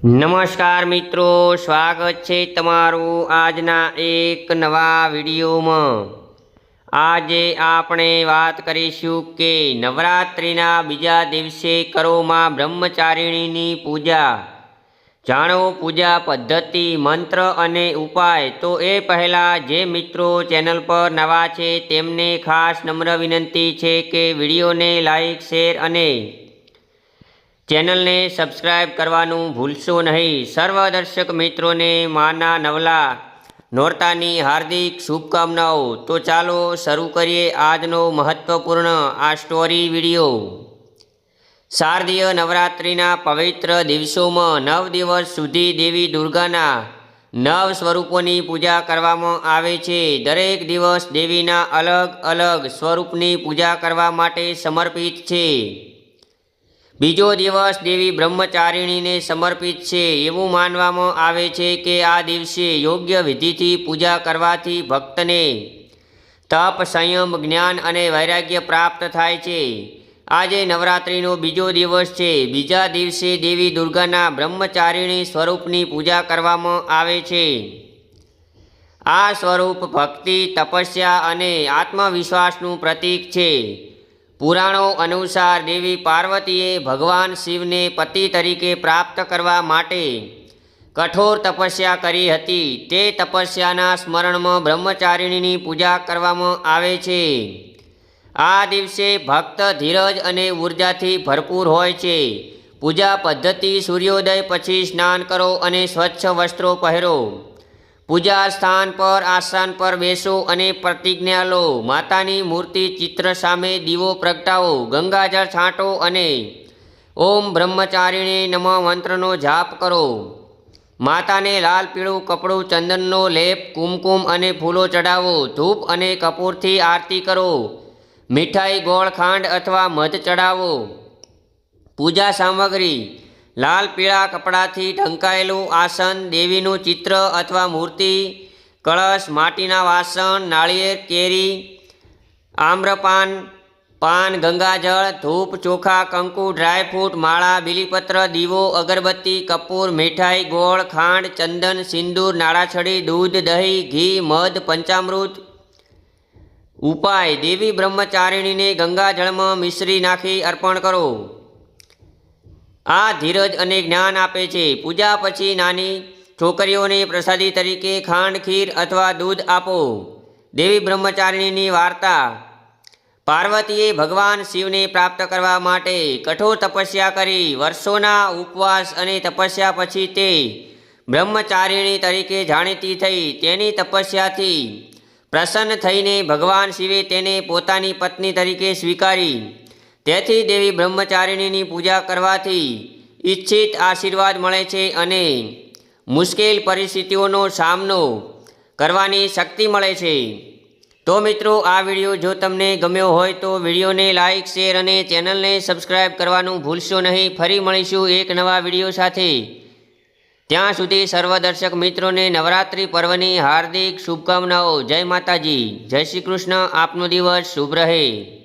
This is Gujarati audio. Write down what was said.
નમસ્કાર મિત્રો, સ્વાગત છે તમારું આજના એક નવા વિડીયોમાં. આજે આપણે વાત કરીશું કે નવરાત્રિના બીજા દિવસે કરો માં બ્રહ્મચારિણીની પૂજા. જાણો, પૂજા પદ્ધતિ, મંત્ર અને ઉપાય. તો એ પહેલાં જે મિત્રો ચેનલ પર નવા છે તેમને ખાસ નમ્ર વિનંતી છે કે વિડીયોને લાઈક, શેર અને ચેનલને સબસ્ક્રાઈબ કરવાનું ભૂલશો નહીં. સર્વ દર્શક મિત્રોને માના નવલા. નોરતાની હાર્દિક શુભકામનાઓ. તો ચાલો શરૂ કરીએ આજનો મહત્વપૂર્ણ આ સ્ટોરી વીડિયો શારદીય નવરાત્રિના પવિત્ર દિવસોમાં નવ દિવસ સુધી દેવી દુર્ગાના નવ સ્વરૂપોની પૂજા કરવામાં આવે છે. દરેક દિવસ દેવીના અલગ અલગ સ્વરૂપની પૂજા કરવા માટે સમર્પિત છે. બીજો દિવસ દેવી બ્રહ્મચારિણીને સમર્પિત છે. એવું માનવામાં આવે છે કે આ દિવસે યોગ્ય વિધિથી પૂજા કરવાથી ભક્તને તપ, સંયમ, જ્ઞાન અને વૈરાગ્ય પ્રાપ્ત થાય છે. આજે નવરાત્રિનો બીજો દિવસ છે. બીજા દિવસે દેવી દુર્ગાના બ્રહ્મચારિણી સ્વરૂપની પૂજા કરવામાં આવે છે. આ સ્વરૂપ ભક્તિ, તપસ્યા અને આત્મવિશ્વાસનું પ્રતીક છે. પુરાણો અનુસાર દેવી પાર્વતીએ ભગવાન શિવને પતિ તરીકે પ્રાપ્ત કરવા માટે કઠોર તપસ્યા કરી હતી. તે તપસ્યાના સ્મરણમાં બ્રહ્મચારિણીની પૂજા કરવામાં આવે છે. આ દિવસે ભક્ત ધીરજ અને ઉર્જાથી ભરપૂર હોય છે. પૂજા પદ્ધતિ સૂર્યોદય પછી સ્નાન કરો અને સ્વચ્છ વસ્ત્રો પહેરો. પૂજા સ્થાન પર આસન પર બેસો અને પ્રતિજ્ઞા લો. માતાની મૂર્તિ ચિત્ર સામે દીવો પ્રગટાવો. ગંગાજળ છાંટો અને ઓમ બ્રહ્મચારિણે નમ મંત્રનો જાપ કરો. માતાને લાલ, પીળું કપડું, ચંદનનો લેપ, કુમકુમ અને ફૂલો ચડાવો ધૂપ અને કપૂરથી આરતી કરો. મીઠાઈ, ગોળ, ખાંડ અથવા મધ ચડાવો પૂજા સામગ્રી લાલ પીળા કપડાથી ઢંકાયેલું આસન, દેવીનું ચિત્ર અથવા મૂર્તિ, કળશ, માટીના વાસણ, નાળિયેર, કેરી, આમ્રપાન, પાન, ગંગાજળ, ધૂપ, ચોખા, કંકુ ડ્રાયફ્રૂટ માળા, બીલીપત્ર, દીવો, અગરબત્તી, કપૂર, મીઠાઈ, ગોળ, ખાંડ, ચંદન, સિંદૂર, નાળાછડી, દૂધ, દહીં, ઘી, મધ, પંચામૃત. ઉપાય, દેવી બ્રહ્મચારિણીને ગંગાજળમાં મિશ્રી નાખી અર્પણ કરો. આ ધીરજ અને જ્ઞાન આપે છે. પૂજા પછી નાની છોકરીઓને પ્રસાદી તરીકે ખાંડ, ખીર અથવા દૂધ આપો. દેવી બ્રહ્મચારિણીની વાર્તા. પાર્વતીએ ભગવાન શિવને પ્રાપ્ત કરવા માટે કઠોર તપસ્યા કરી. વર્ષોના ઉપવાસ અને તપસ્યા પછી તે બ્રહ્મચારિણી તરીકે જાણીતી થઈ. તેની તપસ્યાથી પ્રસન્ન થઈને ભગવાન શિવે તેને પોતાની પત્ની તરીકે સ્વીકારી. તેથી દેવી બ્રહ્મચારિણીની પૂજા કરવાથી ઈચ્છિત આશીર્વાદ મળે છે અને મુશ્કેલ પરિસ્થિતિઓનો સામનો કરવાની શક્તિ મળે છે. તો મિત્રો, આ વીડિયો જો તમને ગમ્યો હોય તો વિડીયોને લાઇક શેર અને ચેનલને સબસ્ક્રાઇબ કરવાનું ભૂલશો નહીં. ફરી મળીશું એક નવા વીડિયો સાથે. ત્યાં સુધી સર્વ દર્શક મિત્રોને નવરાત્રિ પર્વની હાર્દિક શુભકામનાઓ. જય માતાજી. જય શ્રી કૃષ્ણ. આપનો દિવસ શુભ રહે.